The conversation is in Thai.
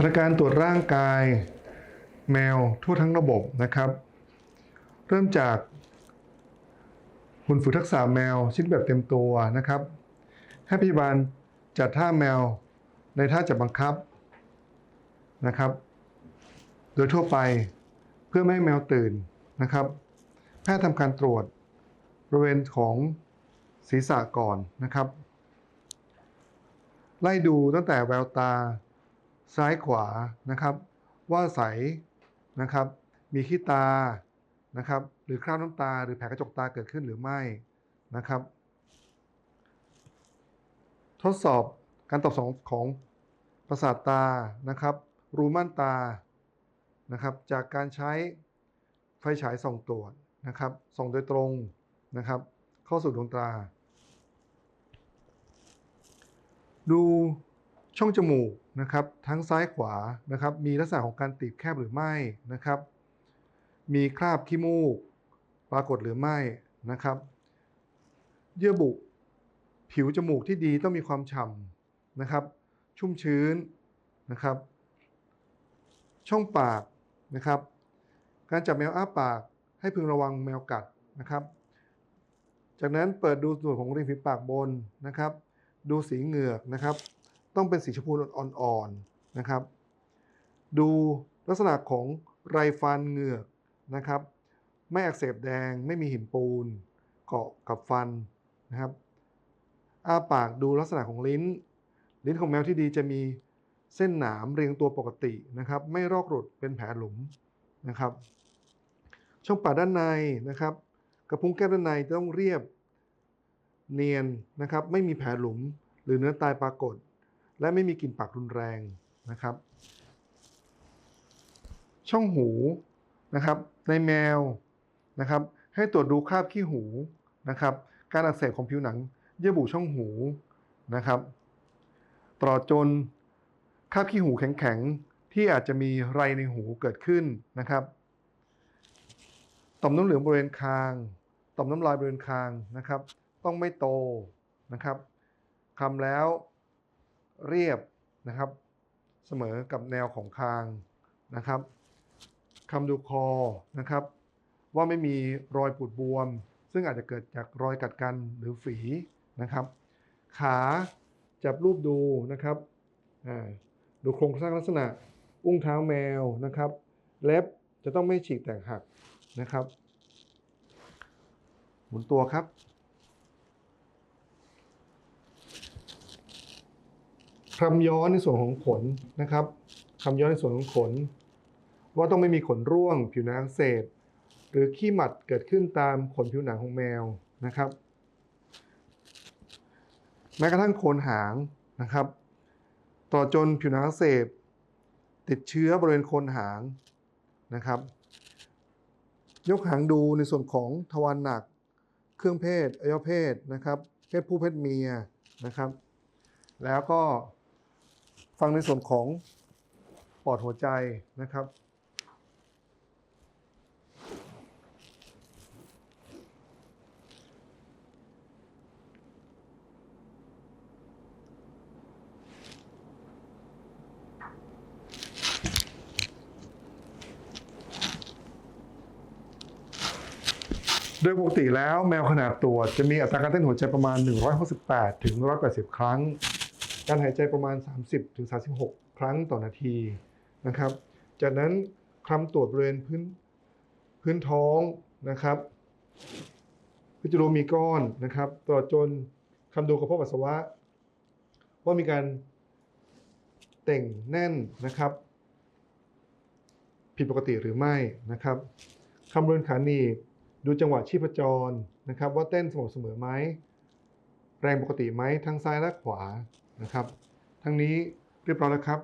หัตถการตรวจร่างกายแมวทั่วทั้งระบบนะครับ เริ่มจากหุ่นฝึกทักษะแมวชิ้นแบบเต็มตัวนะครับ ให้พยาบาลจัดท่าแมวในท่าจับบังคับนะครับ โดยทั่วไปเพื่อไม่ให้แมวตื่นนะครับ แพทย์ทำการตรวจบริเวณของศีรษะก่อนนะครับ ไล่ดูตั้งแต่แววตา ซ้ายขวานะครับ ว่าใสนะครับ มีขี้ตานะครับ หรือคราบน้ำตา หรือแผลกระจกตาเกิดขึ้นหรือไม่นะครับ ทดสอบการตอบสนองของประสาทตานะครับ รูม่านตานะครับ จากการใช้ไฟฉายส่องตรวจนะครับส่องโดยตรงนะครับ เข้าสู่ดวงตา ดูช่องจมูก นะครับทั้งซ้ายขวานะครับมีลักษณะของการตีบแคบหรือไม่นะครับ มีคราบขี้มูก ปรากฏหรือไม่นะครับ เยื่อบุผิวจมูกที่ดีต้องมีความฉ่ำนะครับ ชุ่มชื้นนะครับ ช่องปากนะครับ การจับแมวอ้าปากให้พึงระวังแมวกัดนะครับ จากนั้นเปิดดูส่วนของริมฝีปากบนนะครับ ดูสีเหงือกนะครับ ต้องเป็นสีชมพูอ่อนๆนะครับ ดูลักษณะของไรฟันเหงือกนะครับ ไม่อักเสบแดงไม่มีหินปูน เกาะกับฟันนะครับอ้าปากดูลักษณะของลิ้น ลิ้นของแมวที่ดีจะมีเส้นหนามเรียงตัวปกตินะครับ ไม่รอกหลุดเป็นแผลหลุมนะครับ ช่องปากด้านในนะครับ กระพุ้งแก้มด้านในต้องเรียบเนียนนะครับ ไม่มีแผลหลุมหรือเนื้อตายปรากฏ และไม่มีกลิ่นปากรุนแรงนะครับ ช่องหูนะครับ ในแมวนะครับ ให้ตรวจดูคราบขี้หูนะครับ การอักเสบของผิวหนัง เยื่อบุช่องหูนะครับตลอดจนคราบขี้หูแข็งๆ ที่อาจจะมีไรในหูเกิดขึ้นนะครับ ต่อมน้ำเหลืองบริเวณคาง ต่อมน้ำลายบริเวณคางนะครับ ต้องไม่โตนะครับคำแล้ว เรียบนะครับเสมอกับแนวของคางนะครับคำดูคอนะครับ ว่าไม่มีรอยปูดบวม ซึ่งอาจจะเกิดจากรอยกัดกันหรือฝีนะครับ ขาจับรูปดูนะครับดูโครงสร้างลักษณะ อุ้งเท้าแมวนะครับเล็บจะต้องไม่ฉีกแตกหักนะครับ หมุนตัวครับ คำย้อนในส่วนของขนนะครับคำย้อนในส่วนของขน ว่าต้องไม่มีขนร่วง ผิวหนังอักเสบหรือขี้หมัดเกิดขึ้นตามขนผิวหนังของแมวนะครับ แม้กระทั่งโคนหางนะครับ ต่อจนผิวหนังอักเสบติดเชื้อบริเวณโคนหางนะครับ ยกหางดูในส่วนของทวารหนัก เครื่องเพศอวัยวเพศนะครับ เพศผู้เพศเมียนะครับ แล้วก็ ฟังในส่วนของปอดหัวใจนะครับ โดยปกติแล้วแมวขนาดตัวจะมีอัตราการเต้นหัวใจประมาณ 168 ถึง 180 ครั้ง การหายใจประมาณ 30ถึง36 ครั้งต่อนาทีนะครับ จากนั้นคลำตรวจบริเวณพื้นพื้นท้องนะครับพิจารณมีก้อนนะครับตลอดจนคำดูกระเพาะปัสสาวะ ว่ามีการเต่งแน่นนะครับ ผิดปกติหรือไม่นะครับคำบริเวณขาหนีบดูจังหวะชีพจรนะครับ ว่าเต้นสม่ำเสมอไหมแรงปกติไหมทั้งซ้ายและขวา นะครับ ทั้งนี้เรียบร้อยแล้วครับ